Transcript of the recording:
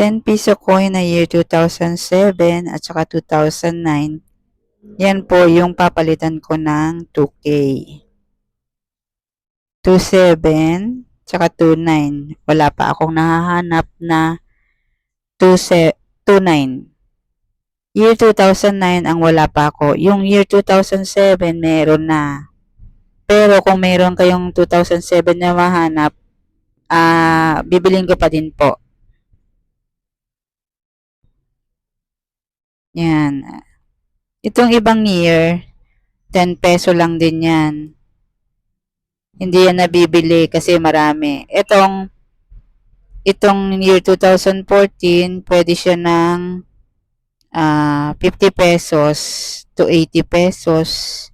10 piso coin na year 2007 at saka 2009. Yan po yung papalitan ko ng 2K. 27 tsaka 29. Wala pa akong nahahanap na 27 29. Year 2009 ang wala pa ako. Yung year 2007 meron na. Pero kung meron kayong 2007 na mahanap, ah bibiling ko pa din po. Yan. Itong ibang year, 10 peso lang din yan. Hindi yan nabibili kasi marami. Itong itong year 2014, pwede siya ng ah 50 pesos to 80 pesos.